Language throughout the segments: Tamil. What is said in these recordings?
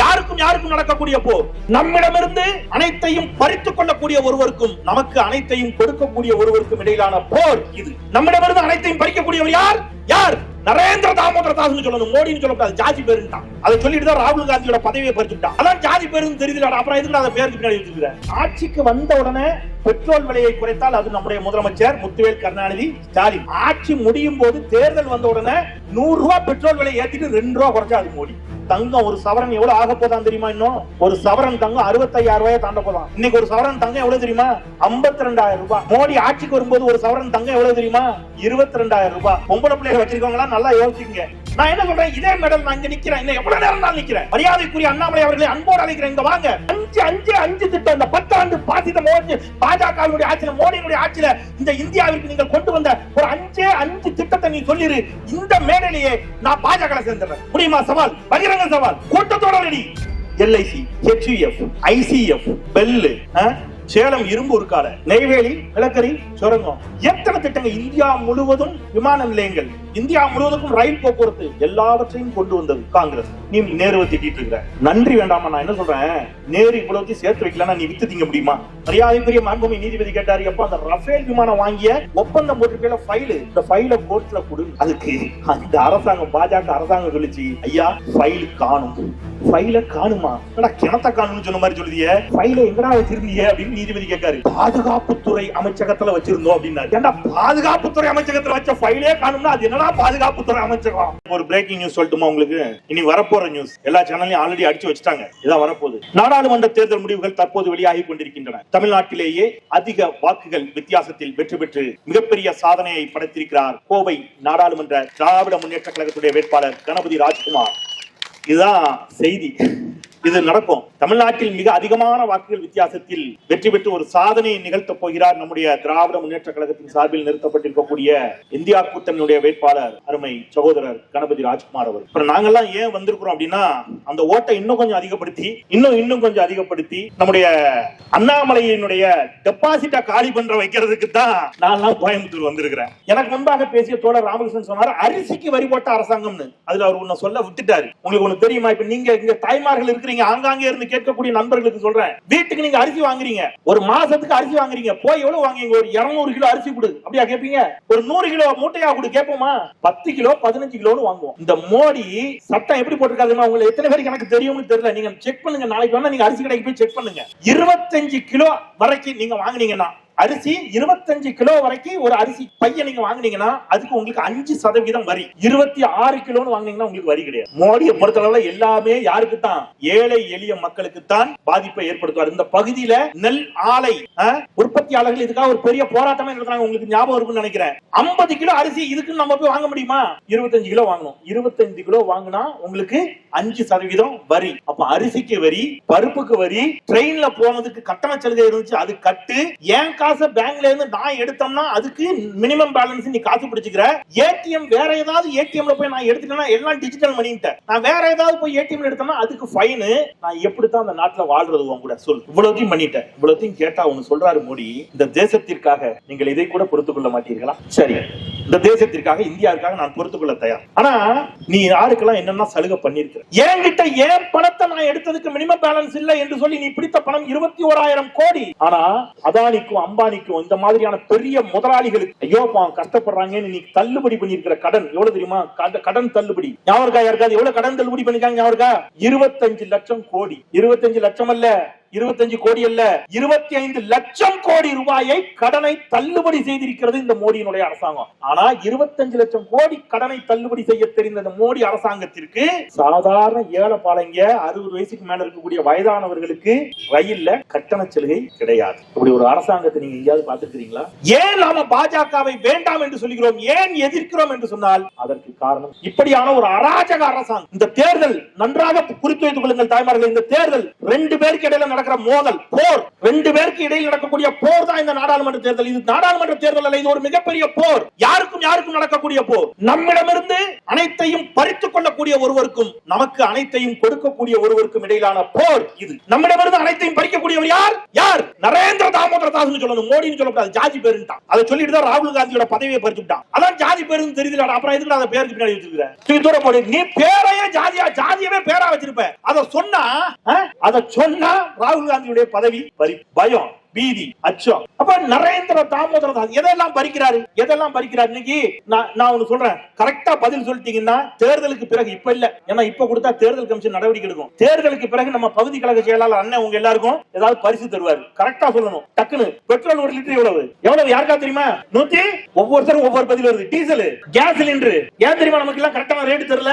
யாருக்கும் யாருக்கும் நடக்கக்கூடிய போர் நம்மிடமிருந்து அனைத்தையும் பறித்துக் கொள்ளக்கூடிய ஒருவருக்கும் நமக்கு அனைத்தையும் கொடுக்கக்கூடிய ஒருவருக்கும் இடையிலான போர் இது. நம்மிடமிருந்து அனைத்தையும் பறிக்கக்கூடியவர் யார்? யார்? நரேந்திர தாமோதர தாஸ் சொல்லணும் மோடின்னு சொல்லக்கூடாது ஜாதி பேருன்ட்டான் அதை சொல்லிட்டு தான் ராகுல் காந்தியோட பதவியை பறிச்சுட்டான் அதான் ஜாதி பேருன்னு தெரியல அப்புறம் எதுக்கு அதை பேருக்கு பின்னாடி வச்சிருக்கிற? ஆட்சிக்கு வந்த உடனே பெட்ரோல் விலையை குறைத்தால் அது நம்முடைய முதலமைச்சர் முத்துவேல் கருணாநிதி ஸ்டாலின். ஆட்சி முடியும் போது தேர்தல் வந்த உடனே நூறு ரூபாய் பெட்ரோல் விலை ஏத்திட்டு ரெண்டு ரூபா குறைச்சா அது மோடி. தங்கம் ஒரு சவரன் எவ்வளவு ஆக போதான் தெரியுமா இன்னும்? ஒரு சவரன் தங்கம் அறுபத்தையாயிரம் ரூபாய் தாண்ட போதான். இன்னைக்கு ஒரு சவரன் தங்கம் எவ்வளவு தெரியுமா? ஐம்பத்தி ரெண்டாயிரம் ரூபாய். மோடி ஆட்சிக்கு வரும்போது ஒரு சவரன் தங்கம் எவ்வளவு தெரியுமா? இருபத்தி ரெண்டாயிரம் ரூபாய். பொம்பளை பிள்ளைகள் வச்சிருக்கவங்களா நல்லா யோசிங்க. நான் என்ன சொல்றேன்? இதே மெடல் நான் இங்க நிக்கிறேன். இன்னும் எவ்வளவு நேரம் நான் நிக்கிறேன்? மரியாதைக்குரிய அண்ணாமலை அவர்களை அன்போடு அழைக்கிறேன். இங்க வாங்க. அஞ்சு அஞ்சு அஞ்சு திட்டம். இந்த பத்தாண்டு பாசித மோடி பாஜகவினுடைய ஆட்சியில மோடியினுடைய ஆட்சியில இந்த இந்தியாவிற்கு நீங்கள் கொண்டு வந்த ஒரு அஞ்சே அஞ்சு திட்டத்தை நீ சொல்லிரு. இந்த மேடையிலேயே நான் பாஜக சேர்ந்துறேன் முடியுமா சவால்? பகிரங்க சவால். கூட்டத்தோட ready LIC HUF ICF BHEL Salem இரும்பு உருக்கால நெய்வேலி நிலக்கரி சுரங்கம். எத்தனை திட்டங்கள் இந்தியா முழுவதும் விமான நிலையங்கள். இந்தியா முழுவதுக்கும் ரயில் போக்குவரத்து எல்லாவற்றையும் கொண்டு வந்தது காங்கிரஸ். நீ நேருவை திட்டிட்டு இருக்கிற. நன்றி வேண்டாமா நான் என்ன சொல்றேன்? நேரு இவ்வளவு சேர்த்து வைக்கலன்னா நீ வித்து திங்க முடியுமா? மரியாதைக்குரிய மாண்புமை நீதிபதி கேட்டாரு எப்ப அந்த ரஃபேல் விமானம் வாங்கிய ஒப்பந்தம் போட்டிருக்கல ஃபைலு இந்த ஃபைல கோர்ட்ல கொடு. அதுக்கு அந்த அரசாங்கம் பாஜக அரசாங்கம் சொல்லிச்சு ஐயா ஃபைல் காணும். ஃபைல காணுமா? கிணத்த காணும்னு சொன்ன மாதிரி சொல்லுதிய? ஃபைல எங்கடா வச்சிருந்தீங்க? அப்படின்னு நீதிபதி கேட்காரு. பாதுகாப்புத்துறை அமைச்சகத்துல வச்சிருந்தோம் அப்படின்னாரு. ஏன்னா பாதுகாப்புத்துறை அமைச்சகத்துல வச்ச ஃபைலே காணும்னா அது என்னடா பாதுகாப்புத்துறை அமைச்சகம்? ஒரு பிரேக்கிங் நியூஸ் சொல்லட்டுமா உங்களுக்கு? இனி வரப்போற நியூஸ் எல்லா சேனல்லையும் ஆல்ரெடி அடிச்சு வச்சுட்டாங்க. இதான் வரப்போகுது. நாடாளுமன்ற தேர்தல் முடிவுகள் தற்போது வெளியாகி கொண்டிருக்கின்றன. தமிழ்நாட்டிலேயே அதிக வாக்குகள் வித்தியாசத்தில் வெற்றி பெற்று மிகப்பெரிய சாதனையை படைத்திருக்கிறார் கோவை நாடாளுமன்ற திராவிட முன்னேற்ற கழகத்துடைய வேட்பாளர் கணபதி ராஜ்குமார். இதுதான் செய்தி. இது நடக்கும். தமிழ்நாட்டில் மிக அதிகமான வாக்குகள் வித்தியாசத்தில் வெற்றி பெற்று ஒரு சாதனையை நிகழ்த்தப் போகிறார் நம்முடைய திராவிட முன்னேற்ற கழகத்தின் சார்பில் நிறுத்தப்பட்டிருக்கக்கூடிய இந்தியா கூட்டணியுடைய வேட்பாளர் அருமை சகோதரர் கணபதி ராஜ்குமார் அவர் இப்ப நாங்கெல்லாம் ஏன் வந்திருக்கிறோம் அப்படின்னா அந்த ஓட்டை இன்னும் கொஞ்சம் அதிகப்படுத்தி இன்னும் இன்னும் கொஞ்சம் அதிகப்படுத்தி நம்முடைய அண்ணாமலையினுடைய டெபாசிட்டா காலி பண்ற வைக்கிறதுக்கு தான் நான் கோயம்புத்தூர் வந்திருக்கிறேன். எனக்கு முன்பாக பேசிய தோழர் ராமகிருஷ்ணன் சொன்னார் அரிசிக்கு வரி போட்ட அரசாங்கம்னு. அதுல அவர் உன்னை சொல்ல விட்டுட்டாரு. உங்களுக்கு ஒண்ணு தெரியுமா? இப்ப நீங்க இங்க தாய்மார்கள் நீங்க ஆங்காங்கே இருந்து கேட்கக்கூடிய நண்பர்களுக்கு சொல்றேன். வீட்டுக்கு நீங்க அரிசி வாங்குறீங்க. ஒரு மாசத்துக்கு அரிசி வாங்குறீங்க. போய் எவ்வளவு வாங்குறீங்க? ஒரு 200 கிலோ அரிசி கொடு. அப்படியா கேப்பீங்க? ஒரு நூறு கிலோ மூட்டையா கொடு. கேட்போமா பத்து கிலோ பதினஞ்சு கிலோன்னு வாங்குவோம். இந்த மோடி சட்டம் எப்படி போட்டிருக்காதுன்னா உங்களுக்கு எத்தனை பேருக்கு எனக்கு தெரியும்னு தெரியல. நீங்க செக் பண்ணுங்க. நாளைக்கு வேணா நீங்க அரிசி கடைக்கு போய் செக் பண்ணுங்க. இருபத்தஞ்சு கிலோ வரைக்கும் நீங்க வாங்குனீங்கன்னா அரிசி இருபத்தஞ்சு கிலோ வரைக்கும் ஒரு அரிசி பையன் நீங்க வாங்குனீங்கன்னா அதுக்கு உங்களுக்கு அஞ்சு சதவீதம் வரி. இருபத்தி ஆறு கிலோன்னு வாங்குனீங்கன்னா உங்களுக்கு வரி கிடையாது. மோடியை பொறுத்தளவுல எல்லாமே யாருக்கு தான் ஏழை எளிய மக்களுக்கு தான் பாதிப்பை ஏற்படுத்துவார். இந்த பகுதியில நெல் ஆலை உற்பத்தியாளர்கள் இதுக்காக ஒரு பெரிய போராட்டமே நடத்துறாங்க. உங்களுக்கு ஞாபகம் இருக்கும்னு நினைக்கிறேன். ஐம்பது கிலோ அரிசி இதுக்கு நம்ம போய் வாங்க முடியுமா? இருபத்தஞ்சு கிலோ வாங்கணும். இருபத்தஞ்சு கிலோ வாங்கினா உங்களுக்கு அஞ்சு சதவீதம் வரி. அப்ப அரிசிக்கு வரி பருப்புக்கு வரி ட்ரெயின்ல போனதுக்கு கட்டண சலுகை இருந்துச்சு அது கட்டு. ஏன் காசை பேங்க்ல இருந்து நான் எடுத்தோம்னா அதுக்கு மினிமம் பேலன்ஸ் நீ காசு பிடிச்சிக்கிற. ஏடிஎம் வேற ஏதாவது ஏடிஎம்ல போய் நான் எடுத்துட்டேன்னா எல்லாம் டிஜிட்டல் மணின்ட்டேன் நான் வேற ஏதாவது போய் ஏடிஎம்ல எடுத்தோம்னா அதுக்கு ஃபைனு நான் எப்படித்தான் அந்த நாட்டுல வாழ்றது உன் கூட? சொல் இவ்வளவுத்தையும் பண்ணிட்டேன். இவ்வளவுத்தையும் கேட்டா ஒண்ணு சொல்றாரு மோடி. இந்த தேசத்திற்காக நீங்கள் இதை கூட பொறுத்துக் கொள்ள மாட்டீர்களா? சரி. இந்த தேசத்திற்காக இந்தியாவுக்காக நான் பொறுத்துக் கொள்ள தயார். ஆனா நீ யாருக்கெல்லாம் என்னென்ன சலுகை பண்ணிருக்க என்கிட்ட ஏன் பணத்தை நான் எடுத்ததுக்கு மினிமம் பேலன்ஸ் இல்ல என்று சொல்லி நீ பிடித்த பணம் இருபத்தி ஓராயிரம் கோடி. ஆனா அதானிக்கும் அம்பானிக்கும் இந்த மாதிரியான பெரிய முதலாளிகளுக்கு ஐயோ பாவம் கஷ்டப்படுறாங்கன்னு நீ தள்ளுபடி பண்ணிருக்கிற கடன் எவ்வளவு தெரியுமா? கட- கடன் தள்ளுபடி. ஞாபகம் இருக்கா எவ்வளவு கடன் தள்ளுபடி பண்ணிருக்காங்க ஞாபகம் இருபத்தஞ்சு லட்சம் கோடி. இருபத்தஞ்சு லட்சம் அல்ல இருபத்தஞ்சு கோடி அல்ல இருபத்தி ஐந்து லட்சம் கோடி ரூபாயை கடனை தள்ளுபடி செய்திருக்கிறது இந்த மோடியினுடைய அரசாங்கம். ஆனா இருபத்தஞ்சு லட்சம் கோடி கடனை தள்ளுபடி செய்ய தெரிந்த இந்த மோடி அரசாங்கத்திற்கு சாதாரண ஏழை பாளைங்க அறுபது வயசுக்கு மேல இருக்கக்கூடிய வயதானவர்களுக்கு ரயில்ல கட்டண சலுகை கிடையாது. இப்படி ஒரு அரசாங்கத்தை நீங்க எங்கேயாவது பார்த்துருக்கீங்களா ஏன் நாம பாஜகவை வேண்டாம் என்று சொல்கிறோம் ஏன் எதிர்க்கிறோம் என்று சொன்னால் அதற்கு காரணம் இப்படியான ஒரு அராஜக அரசாங்கம். இந்த தேர்தல் நன்றாக குறித்து வைத்துக் கொள்ளுங்கள் தாய்மார்கள் இந்த தேர்தல் ரெண்டு பேருக்கு இடையில நடக்கிற மோதல் போர். ரெண்டு பேருக்கு இடையில் நடக்கக்கூடிய போர் தான் இந்த நாடாளுமன்ற தேர்தல். இது நாடாளுமன்ற தேர்தல் அல்ல இது ஒரு மிகப்பெரிய போர். யாருக்கும் யாருக்கும் நடக்கக்கூடிய போர். நம்மிடமிருந்து அனைத்தையும் பறித்துக் கொள்ளக்கூடிய ஒருவருக்கும் நமக்கு அனைத்தையும் கொடுக்கக்கூடிய ஒருவருக்கும் இடையிலான போர் இது. நம்மிடமிருந்து அனைத்தையும் பறிக்கக்கூடியவர் யார்? யார்? நரேந்திர தாமோதர தாஸ் சொல்லணும். மோடினு சொல்லக்கூடாது. ஜாதி பேருன்ட்டான். அதை சொல்லிட்டு தான் ராகுல் காந்தியோட பதவியை பறிச்சுட்டான் அதான் ஜாதி பேருன்னு தெரியுதுல அப்புறம் எதுக்கு அதை பேருக்கு பின்னாடி வச்சிருக்கிறேன் தூக்கி தூர போடு. நீ பேரையே ஜாதியா ஜாதியவே பேரா வச்சிருப்ப. அதை சொன்னா அதை சொன்னா ராகுல் காந்தியுடைய பதவி பறி பயம். பீதி அச்சம். அப்ப நரேந்திர தாமோதர தாஸ் எதெல்லாம் பறிக்கிறாரு? எதெல்லாம் பறிக்கிறாரு? இன்னைக்கு நான் நான் ஒண்ணு சொல்றேன். கரெக்டா பதில் சொல்லிட்டீங்கன்னா தேர்தலுக்கு பிறகு இப்ப இல்ல. ஏன்னா இப்ப கொடுத்தா தேர்தல் கமிஷன் நடவடிக்கை எடுக்கும். தேர்தலுக்கு பிறகு நம்ம பகுதி கழக செயலாளர் அண்ணன் உங்க எல்லாருக்கும் ஏதாவது பரிசு தருவாரு. கரெக்டா சொல்லணும். டக்குன்னு. பெட்ரோல் ஒரு லிட்டர் எவ்வளவு? எவ்வளவு? யாருக்கா தெரியுமா? நூத்தி? ஒவ்வொருத்தரும் ஒவ்வொரு பதில் வருது. டீசல். கேஸ் சிலிண்டர் ஏன் தெரியுமா நமக்கு எல்லாம் கரெக்டான ரேட் தெரியல?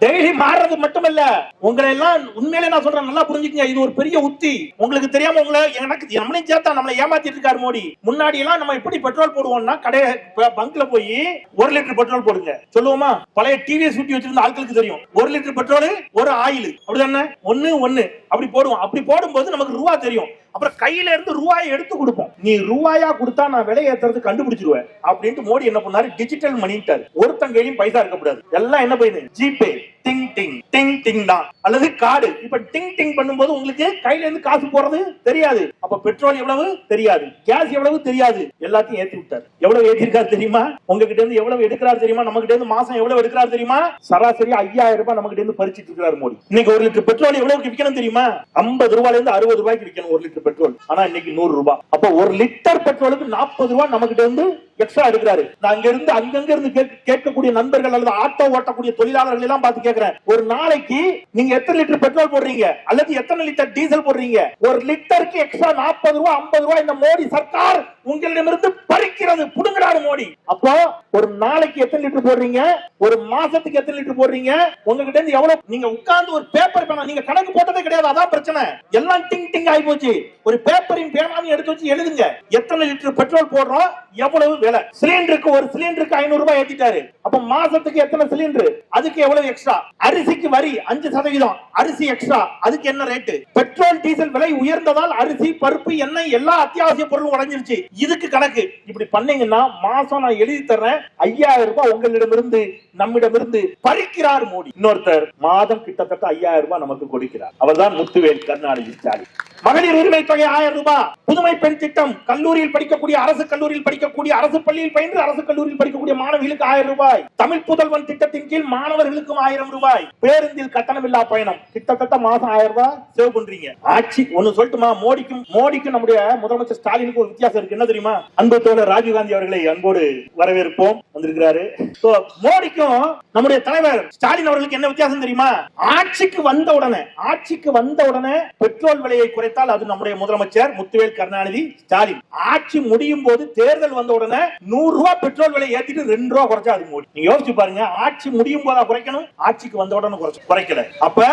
டெய்லி மாறுறது மட்டுமல்ல. உங்களை எல்லாம் உண்மையிலே நான் சொல்றேன். நல்லா புரிஞ்சுக்கங்க. இது ஒரு பெரிய உத்தி. உங்களுக்கு தெரியாம உங்களை எனக்கு நம்மளையும் சேர்த்தா நம்மளை ஏமாத்திட்டு இருக்காரு மோடி. முன்னாடி எல்லாம் நம்ம எப்படி பெட்ரோல் போடுவோம்னா கடை பங்க்ல போய் ஒரு லிட்டர் பெட்ரோல் போடுங்க. சொல்லுவோமா? பழைய டிவிஎஸ் ஊட்டி வச்சிருந்த ஆட்களுக்கு தெரியும். ஒரு லிட்டர் பெட்ரோல் ஒரு ஆயில் அப்படிதானே? ஒண்ணு ஒன்னு அப்படி போடுவோம். அப்படி போடும்போது நமக்கு ரூபா தெரியும். அப்புறம் கையில இருந்து ரூபாயை எடுத்து கொடுப்போம். நீ ரூபாயா கொடுத்தா நான் விலை ஏத்துறது கண்டுபிடிச்சிருவேன் அப்படின்ட்டு மோடி என்ன பண்ணாரு? டிஜிட்டல் மணிட்டாரு ஒருத்தன் கையிலும் பைசா இருக்கக்கூடாது எல்லாம் என்ன போயிடுது? ஜிபே. டிங் டிங். டிங் டிங் தான். அல்லது கார்டு. இப்ப டிங் டிங் பண்ணும்போது உங்களுக்கு கையில இருந்து காசு போறது தெரியாது. அப்ப பெட்ரோல் எவ்வளவு? தெரியாது. கேஸ் எவ்வளவு? தெரியாது. எல்லாத்தையும் ஏத்தி விட்டாரு. எவ்வளவு ஏத்திருக்காரு தெரியுமா? உங்ககிட்ட இருந்து எவ்வளவு எடுக்கிறாரு தெரியுமா? நம்ம கிட்ட இருந்து மாசம் எவ்வளவு எடுக்கிறாரு தெரியுமா? சராசரி ஐயாயிரம் ரூபாய் நம்ம கிட்ட இருந்து பறிச்சிட்டு இருக்காரு மோடி. இன்னைக்கு ஒரு லிட்டர் பெட்ரோல் எவ்வளவுக்கு விற்கணும் தெரியுமா? ஐம்பது ரூபாயில இருந்து அறுபது ரூபாய்க்கு விற்கணும் ஒரு லிட்டர் பெட்ரோல். ஆனா இன்னைக்கு நூறு ரூபாய். அப்ப ஒரு லிட்டர் பெட்ரோலுக்கு நாற்பது ரூபாய் நம்ம கிட்ட இருந்து எக்ஸ்ட்ரா எடுக்கிறாரு. நான் அங்க இருந்து அங்கங்க இருந்து கேட்கக்கூடிய நண்பர்கள் அல்லது ஆட்டோ ஓட்டக்கூடிய தொழிலாளர்கள் எல்லாம் பார்த்து கேட்கிறேன். ஒரு நாளைக்கு நீங்க எத்தனை லிட்டர் பெட்ரோல் போடுறீங்க? அல்லது எத்தனை லிட்டர் டீசல் போடுறீங்க? ஒரு லிட்டருக்கு எக்ஸ்ட்ரா நாற்பது ரூபாய் ஐம்பது ரூபாய் இந்த மோடி சர்க்கார் உங்களிடமிருந்து பறிக்கிறது. புடுங்கிறாரு மோடி. அப்போ ஒரு நாளைக்கு எத்தனை லிட்டர் போடுறீங்க? ஒரு மாசத்துக்கு எத்தனை லிட்டர் போடுறீங்க? உங்ககிட்ட இருந்து எவ்வளவு? நீங்க உட்கார்ந்து ஒரு பேப்பர் பேனா நீங்க கணக்கு போட்டதே கிடையாது. அதான் பிரச்சனை. எல்லாம் டிங் டிங் ஆகி போச்சு. ஒரு பேப்பரின் பேனாவையும் எடுத்து வச்சு எழுதுங்க. எத்தனை லிட்டர் பெட்ரோல் போடுறோம்? எவ்வளவு விலை. சிலிண்டருக்கு ஒரு சிலிண்டருக்கு ஐநூறு ரூபாய் ஏத்திட்டாரு. அப்ப மாசத்துக்கு எத்தனை சிலிண்டர்? அதுக்கு எவ்வளவு எக்ஸ்ட்ரா அரிசிக்கு வரி அஞ்சு சதவீதம். அரிசி எக்ஸ்ட்ரா அதுக்கு என்ன ரேட்டு பெட்ரோல் டீசல் விலை உயர்ந்ததால் அரிசி பருப்பு எண்ணெய் எல்லா அத்தியாவசிய பொருளும் உடஞ்சிருச்சு. இதுக்கு கணக்கு. இப்படி பண்ணீங்கன்னா மாசம் நான் எழுதி தர்றேன். ஐயாயிரம் ரூபாய் உங்களிடமிருந்து நம்மிடமிருந்து பறிக்கிறார் மோடி. இன்னொருத்தர் மாதம் கிட்டத்தட்ட ஐயாயிரம் ரூபாய் நமக்கு கொடுக்கிறார். அவர்தான் முத்துவேல் கருணாநிதி ஸ்டாலின். மகளிர் உரிமை தொகை ஆயிரம் ரூபாய். புதுமை பெண் திட்டம். கல்லூரியில் படிக்கக்கூடிய அரசு கல்லூரியில் படிக்கக்கூடிய அரசு அரசு பள்ளியில் பயின்று அரசு கல்லூரியில் படிக்கக்கூடிய மாணவிகளுக்கு ஆயிரம் ரூபாய். தமிழ் புதல்வன் திட்டத்தின் கீழ் மாணவர்களுக்கும் ஆயிரம் ரூபாய். பேருந்தில் கட்டணமில்லா பயணம். கிட்டத்தட்ட மாசம் ஆயிரம் ரூபாய் சேவ் பண்றீங்க. ஆட்சி ஒண்ணு சொல்லட்டுமா? மோடிக்கும் மோடிக்கும் நம்முடைய முதலமைச்சர் ஸ்டாலினுக்கு ஒரு வித்தியாசம் இருக்கு. என்ன தெரியுமா? அன்பு தோழர் ராஜீவ்காந்தி அவர்களை அன்போடு வரவேற்போம். வந்திருக்கிறாரு. மோடிக்கும் நம்முடைய தலைவர் ஸ்டாலின் அவர்களுக்கு என்ன வித்தியாசம் தெரியுமா? ஆட்சிக்கு வந்த உடனே ஆட்சிக்கு வந்த உடனே பெட்ரோல் விலையை குறைத்தால் அது நம்முடைய முதலமைச்சர் முத்துவேல் கருணாநிதி ஸ்டாலின். ஆட்சி முடியும் போது தேர்தல் வந்த உடனே நூறு ரூபாய் பெட்ரோல் விலை ஏத்திட்டு ரெண்டு ரூபா குறைச்சா அது மோடி. நீங்க யோசிச்சு பாருங்க ஆட்சி முடியும் போதா குறைக்கணும்? ஆட்சிக்கு வந்த உடனே குறைச்சு. குறைக்கல. அப்ப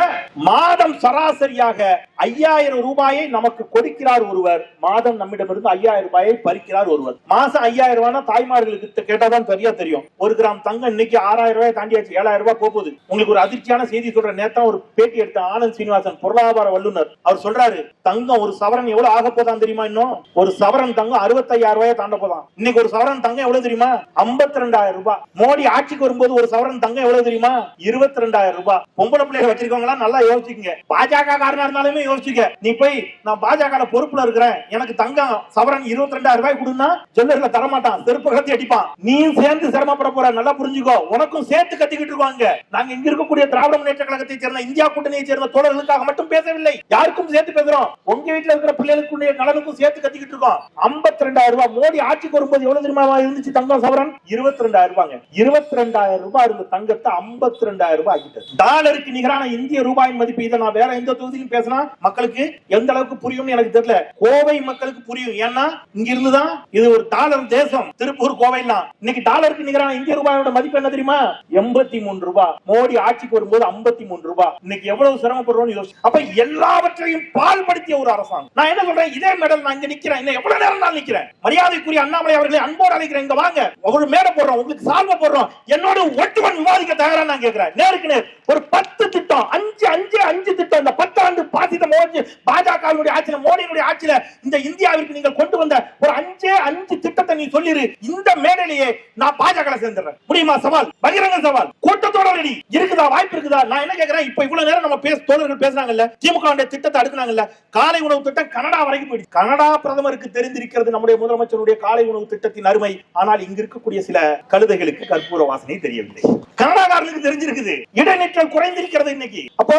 மாதம் சராசரியாக ஐயாயிரம் ரூபாயை நமக்கு கொடுக்கிறார் ஒருவர். மாதம் நம்மிடமிருந்து ஐயாயிரம் ரூபாயை பறிக்கிறார் ஒருவர். மாசம் ஐயாயிரம் ரூபாய் தாய்மார்களுக்கு கேட்டாதான் சரியா தெரியும். ஒரு கிராம் தங்கம் இன்னைக்கு ஆறாயிரம் ரூபாய் தாண்டியாச்சு ஏழாயிரம் ரூபாய் போகுது. உங்களுக்கு ஒரு அதிர்ச்சியான செய்தி சொல்ற நேத்தா ஒரு பேட்டி எடுத்த ஆனந்த் சீனிவாசன் பொருளாதார வல்லுநர். அவர் சொல்றாரு தங்கம் ஒரு சவரன் எவ்வளவு ஆக போதான் தெரியுமா இன்னும்? ஒரு சவரன் தங்கம் அறுபத்தையாயிரம் ரூபாய் தாண்ட போதான் இன்னைக்கு ஒரு சவரன் தங்கம் எவ்வளவு தெரியுமா? ஐம்பத்தி ரெண்டாயிரம் ரூபாய். மோடி ஆட்சிக்கு வரும்போது ஒரு சவரன் தங்கம் எவ்வளவு தெரியுமா? இருபத்தி ரெண்டாயிரம் ரூபாய். பொம்பளை பிள்ளைகள் வச்சிருக்கவங்களா? நல்லா யோசிச்சுங்க பாஜக காரனா இருந்தாலுமே யோசிச்சுக்க. நீ போய் நான் பாஜக பொறுப்புல இருக்கிறேன். எனக்கு தங்கம் சவரன் இருபத்தி ரெண்டாயிரம் ரூபாய் கொடுன்னா ஜுவல்லர்ல தரமாட்டான். செருப்பு கத்தி அடிப்பான். நீ சேர்ந்து சிரமப்பட போற. நல்லா புரிஞ்சுக்கோ. உனக்கும் சேர்த்து கத்திக்கிட்டு இருக்காங்க. நாங்க இங்க இருக்கக்கூடிய திராவிட முன்னேற்ற கழகத்தை சேர்ந்த இந்தியா கூட்டணியை சேர்ந்த தோழர்களுக்காக மட்டும் பேசவில்லை. யாருக்கும் சேர்த்து பேசுறோம். உங்க வீட்டுல இருக்கிற பிள்ளைகளுக்குடைய நலனுக்கும் சேர்த்து கத்திக்கிட்டு இருக்கோம். 52000 ரூபாய். மோடி ஆட்சிக்கு வரும்போது எவ்வளவு தெரியுமா இருந்துச்சு தங்கம் சவரன்? இருபத்தி ரெண்டாயிரம் ரூபாங்க. இருபத்தி ரெண்டாயிரம் ரூபாய் இருந்த தங்கத்தை 52000 ரூபாய் ஆக்கிட்டது டாலருக்கு நிகரான இந்திய ரூபாயின் மதிப்பு இதை நான் வேற எந்த தொகுதியிலும் பேசினா மக்களுக்கு எந்த அளவுக்கு புரியும்னு எனக்கு தெரியல. கோவை மக்களுக்கு புரியும். ஏன்னா இங்க இருந்துதான் இது ஒரு டாலர் தேசம். திருப்பூர் கோவைலாம் இன்னைக்கு டாலருக்கு நிகரான இந்திய ரூபாயோட மதிப்பு என்ன தெரியுமா? எண்பத்தி மூணு ரூபாய். மோடி ஆட்சிக்கு வரும்போது 53 மூணு ரூபாய். இன்னைக்கு எவ்வளவு சிரமப்படுறோம்னு யோசி அப்ப எல்லாவற்றையும் பால்படுத்திய ஒரு அரசாங்கம். நான் என்ன சொல்றேன்? இதே மெடல் நான் இங்க நிக்கிறேன். இன்னும் எவ்வளவு நேரம் நான் நிக்கிறேன்? மரியாதைக்குரிய அண்ணாமலை அவர்களை அன்போடு அழைக்கிறேன். இங்க வாங்க. ஒரு மேடை போடுறோம். உங்களுக்கு சால்வ போடுறோம். என்னோட ஒட்டுமன் விவாதிக்க தயாரா நான் கேட்கிறேன். நேருக்கு நேர். ஒரு பத்து திட்டம். அஞ்சு அஞ்சு அஞ்சு திட்டம். இந்த பத்தாண்டு பாசித மோடி பாஜகவினுடைய ஆட்சியில மோடியினுடைய ஆட்சியில இந்த இந்தியாவிற்கு நீங்கள் கொண்டு வந்த ஒரு அஞ்சே அஞ்சு திட்டத்தை நீ சொல்லிரு. இந்த மேடையிலேயே நான் பாஜக சேர்ந்துடுறேன். முடியுமா சவால்? பகிரங்க சவால். கூட்டத்தோட ரெடி இருக்குதா? வாய்ப்பு இருக்குதா? நான் என்ன கேட்கிறேன்? இப்ப இவ்வளவு நேரம் நம்ம பேச தோழர்கள் பேசுறாங்கல்ல திமுக திட்டத்தை அடுக்குனாங்கல்ல? காலை உணவு திட்டம் கனடா வரைக்கும் போயிடுச்சு. கனடா பிரதமருக்கு தெரிந்திருக்கிறது நம்முடைய முதலமைச்சருடைய காலை உணவு திட்டத்தின் அருமை ஆனால் இங்க இருக்கக்கூடிய சில கழுதைகளுக்கு கற்பூர வாசனை தெரியவில்லை. கனடாக்காரர்களுக்கு தெரிஞ்சிருக்குது. இடைநிற்றல் குறைந்திருக்கிறது இன்னைக்கு. அப்போ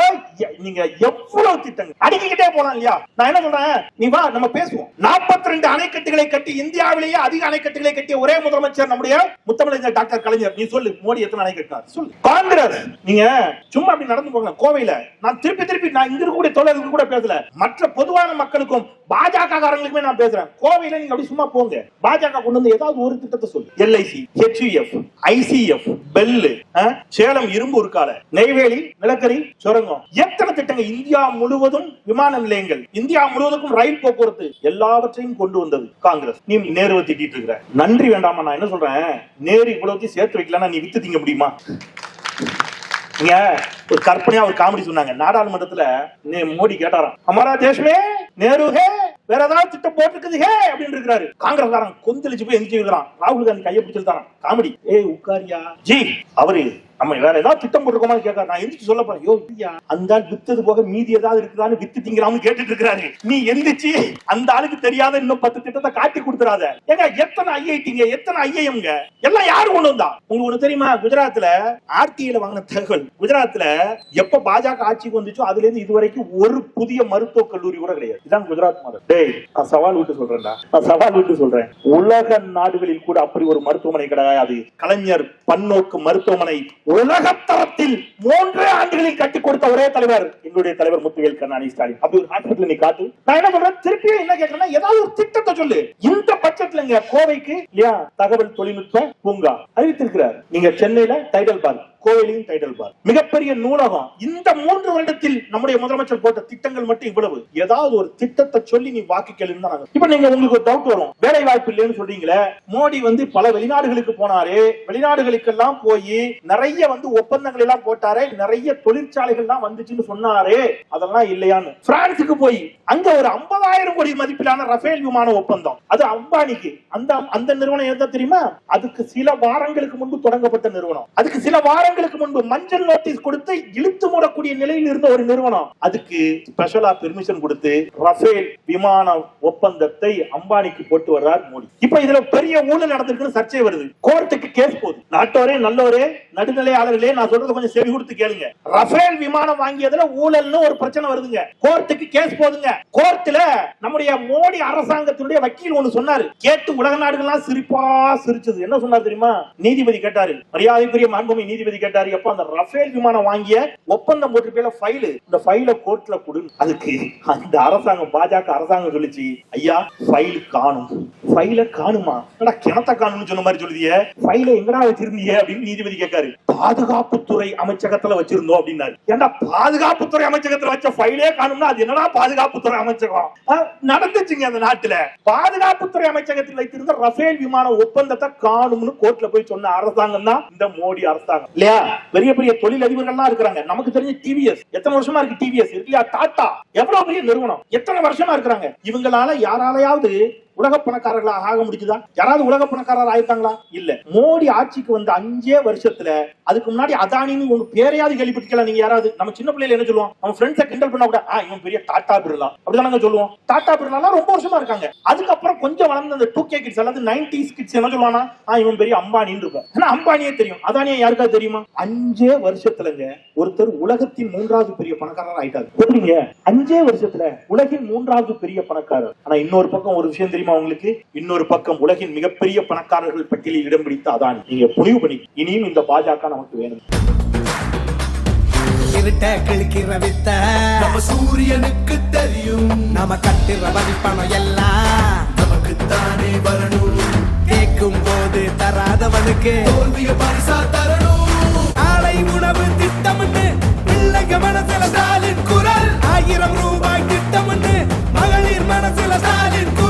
நீங்க எவ்வளவு திட்டங்கள்? அடிக்கிட்டே போலாம் இல்லையா? நான் என்ன சொல்றேன்? நீ வா நம்ம பேசுவோம். 42 ரெண்டு அணைக்கட்டுகளை கட்டி இந்தியாவிலேயே அதிக அணைக்கட்டுகளை கட்டிய ஒரே முதலமைச்சர் நம்முடைய முத்தமிழர் டாக்டர் கலைஞர். நீ சொல்லு மோடி எத்தனை அணை கட்டினார்? சொல்லு. காங்கிரஸ். நீங்க சும்மா அப்படி நடந்து போங்க. கோவையில. நான் திருப்பி திருப்பி நான் இங்க இருக்கக்கூடிய தோழர்களுக்கு கூட பேசல. மற்ற பொதுவான மக்களுக்கும் பாஜக காரங்களுக்குமே நான் பேசுறேன். கோவையில நீங்க அப்படி சும்மா போங்க. பாஜக கொண்டு வந்து ஏதாவது ஒரு திட்டத்தை சொல்லு. LIC HUF ICF BHEL Salem இரும்பு உருக்கால நெய்வேலி நிலக்கரி சுரங்கம். எத்தனை திட்டங்கள்? இந்தியா முழுவதும் விமான நிலையங்கள். இந்தியா முழுவதுக்கும் ரயில் போக்குவரத்து எல்லாவற்றையும் கொண்டு வந்தது காங்கிரஸ். நீ நேருவை திட்டிட்டு இருக்கிற. நன்றி வேண்டாமா நான் என்ன சொல்றேன்? நேரு இவ்வளவு சேர்த்து வைக்கலன்னா நீ வித்து திங்க முடியுமா? நீங்க ஒரு கற்பனையா ஒரு காமெடி சொன்னாங்க. நாடாளுமன்றத்துல மோடி கேட்டாராம். அமரா தேஷ்மே நேரு ஹே! வேற ஏதாவது திட்டம் போட்டுருக்குது ஹே அப்படின்னு இருக்கிறாரு. காங்கிரஸ்காரன் கொந்தளிச்சு போய் எந்திரிச்சு இருக்கிறான். ராகுல் காந்தி கையை பிடிச்சிருக்கான் காமெடி. ஏய் உட்காரியா? ஜி அவரு நம்ம வேற ஏதாவது திட்டம் போட்டுருக்கோமான்னு கேட்க நான் எந்திரிச்சு சொல்ல போறேன்? யோ அந்த ஆள் வித்தது போக மீதி ஏதாவது இருக்குதான்னு வித்து திங்கிறான்னு கேட்டுட்டு இருக்காரு நீ எந்திரிச்சு அந்த ஆளுக்கு தெரியாத இன்னும் பத்து திட்டத்தை காட்டி கொடுத்துறாத. ஏங்க எத்தனை ஐஐடிங்க எத்தனை ஐஐஎம்ங்க? எல்லாம் யாரு கொண்டு வந்தா? உங்களுக்கு ஒண்ணு தெரியுமா? குஜராத்ல ஆர்டிஐல வாங்கின தகவல். குஜராத்ல எப்ப பாஜக ஆட்சிக்கு வந்துச்சோ அதுல இருந்து இதுவரைக்கும் ஒரு புதிய மருத்துவக் கல்லூரி கூட கிடையாது. இதான் குஜராத் மாடல். டேய் நான் சவால் விட்டு சொல்றேன்டா. நான் சவால் விட்டு சொல்றேன். உலக நாடுகளில் கூட அப்படி ஒரு மருத்துவமனை கிடையாது. கலைஞர் பன்னோக்கு மருத்துவமனை உலகத்தரத்தில் மூன்று ஆண்டுகளில் கட்டி கொடுத்த ஒரே தலைவர் எங்களுடைய தலைவர் முத்துவேல் கருணாநிதி ஸ்டாலின். அப்படி ஒரு ஹாஸ்பிட்டல் நீ காட்டு. நான் என்ன சொல்றேன்? என்ன கேட்கறேன்னா ஏதாவது ஒரு திட்டத்தை சொல்லு. இந்த பட்ஜெட்லங்க கோவைக்கு இல்லையா தகவல் தொழில்நுட்ப பூங்கா அறிவித்திருக்கிறார். நீங்க சென்னையில டைடல் பார்க். கோயிலின் டைடல் பார் மிகப்பெரிய நூலகம். இந்த மூன்று வருடத்தில் நம்முடைய முதலமைச்சர் போட்ட திட்டங்கள் மட்டும் இவ்வளவு. ஏதாவது ஒரு திட்டத்தை சொல்லி நீ வாக்கு கேளுங்க இப்ப நீங்க உங்களுக்கு ஒரு டவுட் வரும். வேலை வாய்ப்பு இல்லைன்னு சொல்றீங்களே. மோடி வந்து பல வெளிநாடுகளுக்கு போனாரு. வெளிநாடுகளுக்கெல்லாம் போய் நிறைய வந்து ஒப்பந்தங்கள் எல்லாம் போட்டாரு. நிறைய தொழிற்சாலைகள் எல்லாம் வந்துச்சுன்னு சொன்னாரு. அதெல்லாம் இல்லையான்னு. பிரான்சுக்கு போய் அங்க ஒரு 50000 கோடி மதிப்பிலான ரஃபேல் விமான ஒப்பந்தம். அது அம்பானிக்கு. அந்த அந்த நிறுவனம் எந்த தெரியுமா? அதுக்கு சில வாரங்களுக்கு முன்பு தொடங்கப்பட்ட நிறுவனம். அதுக்கு சில வாரம் வாரங்களுக்கு முன்பு மஞ்சள் நோட்டீஸ் கொடுத்து இழுத்து மூடக்கூடிய நிலையில் இருந்த ஒரு நிறுவனம். அதுக்கு ஸ்பெஷலா பெர்மிஷன் கொடுத்து ரஃபேல் விமான ஒப்பந்தத்தை அம்பானிக்கு போட்டு வர்றார் மோடி. இப்ப இதுல பெரிய ஊழல் நடந்திருக்குன்னு சர்ச்சை வருது. கோர்ட்டுக்கு கேஸ் போகுது. நாட்டோரே நல்லோரே நடுநிலையாளர்களே நான் சொல்றது கொஞ்சம் செவி கொடுத்து கேளுங்க. ரஃபேல் விமானம் வாங்கியதுல ஊழல்னு ஒரு பிரச்சனை வருதுங்க. கோர்ட்டுக்கு கேஸ் போதுங்க கோர்ட்ல நம்முடைய மோடி அரசாங்கத்தினுடைய வக்கீல் ஒண்ணு சொன்னாரு. கேட்டு உலக நாடுகள்லாம் சிரிப்பா சிரிச்சது. என்ன சொன்னார் தெரியுமா? நீதிபதி கேட்டாரு. மரியாதைக்குரிய மாண்புமை நீதிபதி கேட்டாரு எப்ப அந்த ரஃபேல் விமானம் வாங்கிய ஒப்பந்தம் போட்டு ஃபைல் இந்த ஃபைல கோர்ட்ல கொடு. அதுக்கு அந்த அரசாங்கம் பாஜக அரசாங்கம் சொல்லிச்சு ஐயா ஃபைல் காணும். ஃபைல காணுமா? என்னடா கிணத்த காணும்னு சொன்ன மாதிரி சொல்லுதிய? ஃபைல எங்கடா வச்சிருந்தீங்க? அப்படின்னு நீதிபதி கேட்காரு. பாதுகாப்புத்துறை அமைச்சகத்துல வச்சிருந்தோம் அப்படின்னாரு. ஏன்டா பாதுகாப்புத்துறை அமைச்சகத்துல வச்ச ஃபைலே காணும்னா அது என்னடா பாதுகாப்புத்துறை அமைச்சகம்? நடந்துச்சுங்க அந்த நாட்டுல. பாதுகாப்புத்துறை அமைச்சகத்தில் வைத்திருந்த ரஃபேல் விமான ஒப்பந்தத்தை காணும்னு கோர்ட்ல போய் சொன்ன அரசாங்கம் தான் இந்த மோடி அரசாங்கம். இல்லையா? பெரிய பெரிய தொழில் அதிபர்கள்லாம் இருக்கிறாங்க. நமக்கு தெரிஞ்ச டிவிஎஸ் எத்தனை வருஷமா இருக்கு டிவிஎஸ் இல்லையா டாடா எவ்வளவு பெரிய நிறுவனம். எத்தனை வருஷமா இருக்கிறாங்க? இவங்களால யாராலையாவது உலக பணக்காரர்களா ஆக முடிஞ்சுதா? யாராவது உலக பணக்காரர் ஆயிருக்காங்களா? இல்ல. மோடி ஆட்சிக்கு வந்த அஞ்சே வருஷத்துல அதுக்கு முன்னாடி அதானின்னு உங்க பேரையாவது கேள்விப்பட்டிருக்கலாம் நீங்க யாராவது? நம்ம சின்ன பிள்ளைல என்ன சொல்லுவோம்? நம்ம ஃப்ரெண்ட்ஸை கிண்டல் பண்ணா கூட இவன் பெரிய டாடா பிர்லா. அப்படிதானங்க சொல்லுவோம். டாடா பிர்லா ரொம்ப வருஷமா இருக்காங்க. அதுக்கப்புறம் கொஞ்சம் வளர்ந்த அந்த டூ கே கிட்ஸ் அல்லது நைன்டிஸ் கிட்ஸ் என்ன சொல்லுவானா இவன் பெரிய அம்பானின்னு இருக்கும். ஆனா அம்பானியே தெரியும். அதானியே யாருக்காவது தெரியுமா? அஞ்சே வருஷத்துலங்க ஒருத்தர் உலகத்தின் மூன்றாவது பெரிய பணக்காரர் ஆயிட்டாரு. எப்படிங்க? அஞ்சே வருஷத்துல உலகின் மூன்றாவது பெரிய பணக்காரர். ஆனா இன்னொரு பக்கம் ஒரு விஷயம் தெரியுமா? தெரியுமா உங்களுக்கு? இன்னொரு பக்கம் உலகின் மிகப்பெரிய பணக்காரர்கள் பட்டியலில் இடம் பிடித்த அதான். நீங்க புனிவு பண்ணி இனியும் இந்த பாஜக நமக்கு வேணும். நம்ம சூரியனுக்கு தெரியும். நம்ம கட்டுற வரிப்பணம் எல்லாம் நமக்கு தானே வரணும். கேட்கும் போது தராதவனுக்கு தோல்விய பரிசா தரணும். ஆலை உணவு திட்டம்னு பிள்ளைங்க மனசுல ஸ்டாலின் குரல். ஆயிரம் ரூபாய் திட்டம்னு மகளிர் மனசுல ஸ்டாலின் குரல்